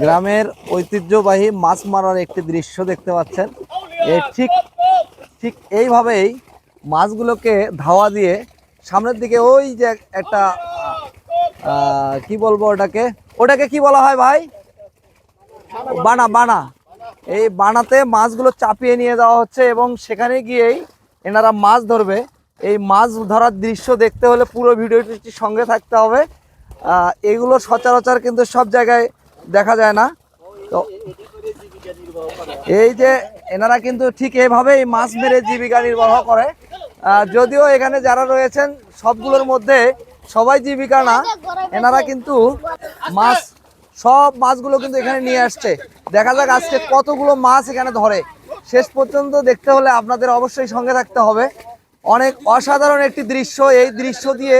গ্রামের ঐতিহ্যবাহী মাছ মারার একটি দৃশ্য দেখতে পাচ্ছেন। এ ঠিক ঠিক এইভাবেই মাছগুলোকে ধাওয়া দিয়ে সামনের দিকে ওই যে একটা কি বলব ওটাকে? ওটাকে কি বলা হয় ভাই? বানা বানা। এই বানাতে মাছগুলো চাপিয়ে নিয়ে যাওয়া হচ্ছে এবং সেখানে গিয়েই এনারা মাছ ধরবে। এই মাছ ধরার দৃশ্য দেখতে হলে পুরো ভিডিওটি সঙ্গে থাকতে হবে। এগুলো সচরাচর কিন্তু সব জায়গায় দেখা যায় না। তো এই যে এনারা কিন্তু ঠিক এভাবেই মাছ মেরে জীবিকা নির্বাহ করে। যদিও এখানে যারা রয়েছেন, সবগুলোর মধ্যে সবাই জীবিকা না, এনারা কিন্তু মাছ, সব মাছগুলো কিন্তু এখানে নিয়ে আসছে। দেখা যাক আজকে কতগুলো মাছ এখানে ধরে। শেষ পর্যন্ত দেখতে হলে আপনাদের অবশ্যই সঙ্গে থাকতে হবে। অনেক অসাধারণ একটি দৃশ্য, এই দৃশ্য দিয়ে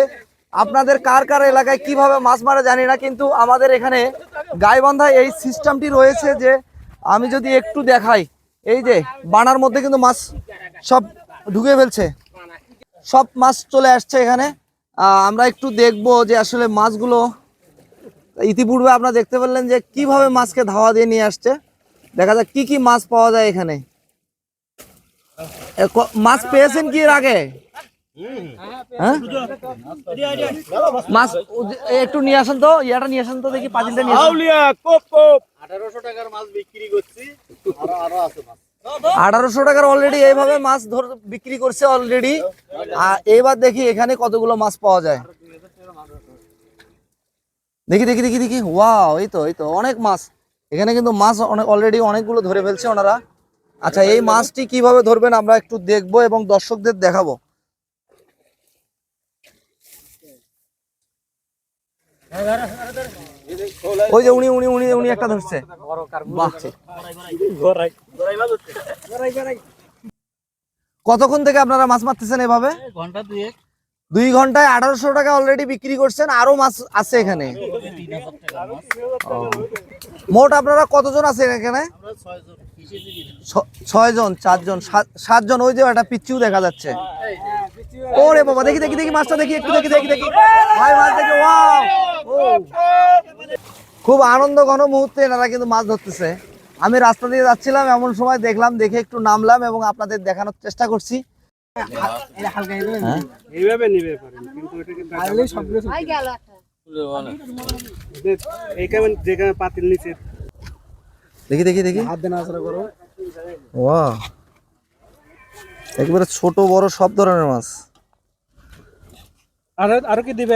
আপনাদের কার কার এলাকায় কীভাবে মাছ মারা জানি না, কিন্তু আমাদের এখানে গাইবান্ধায় এই সিস্টেমটি রয়েছে যে আমি যদি একটু দেখাই, এই যে বানার মধ্যে কিন্তু মাছ সব ঢুকে ফেলছে। সব মাছ চলে আসছে এখানে। আমরা একটু দেখব যে আসলে মাছগুলো ইতিপূর্বে আপনারা দেখতে পেলেন যে কীভাবে মাছকে ধাওয়া দিয়ে নিয়ে আসছে। দেখা যাক কি কি মাছ পাওয়া যায় এখানে। মাছ পেয়েছেন কি এর আগে? মাছ একটু নিয়ে আসেন তো ইয়াটা নিয়ে আসেন তো দেখি নিয়ে আঠারোশো টাকার অলরেডি এইভাবে মাছ ধর বিক্রি করছে অলরেডি আর এইবার দেখি এখানে কতগুলো মাছ পাওয়া যায়। দেখি দেখি দেখি দেখি। ওয়াও এই তো এই তো অনেক মাছ। এখানে কিন্তু মাছ অনেক অলরেডি অনেকগুলো ধরে ফেলছে ওনারা। আচ্ছা এই মাছটি কীভাবে ধরবেন আমরা একটু দেখব এবং দর্শকদের দেখাবো। ওই যে উনি উনি উনি উনি একটা ধরছে। কতক্ষণ থেকে আপনারা মাছ মারতেছেন এভাবে? দুই ঘন্টায় আঠারোশো টাকা অলরেডি বিক্রি করছেন, আরও মাছ আছে এখানে। মোট আপনারা কতজন আছেন এখানে? ছয়জন, চারজন, সাত- সাতজন। ওই যে একটা পিচ্ছিও দেখা যাচ্ছে। ওরে বাবা, দেখি দেখি দেখি মাছটা, দেখি, একটু দেখি দেখি দেখি। ভাই, মাছ দেখি, ওয়াও! খুব আনন্দ ঘন মুহূর্তে এনারা কিন্তু মাছ ধরতেছে। আমি রাস্তা দিয়ে যাচ্ছিলাম এমন সময় দেখলাম দেখে একটু নামলাম এবং আপনাদের দেখানোর চেষ্টা করছি। হ্যাঁ? দেখি দেখি দেখি। হাত দেন আসলে করো। ওয়া একবারে ছোট বড় সব ধরনের মাছ। আর আর কি দিবে?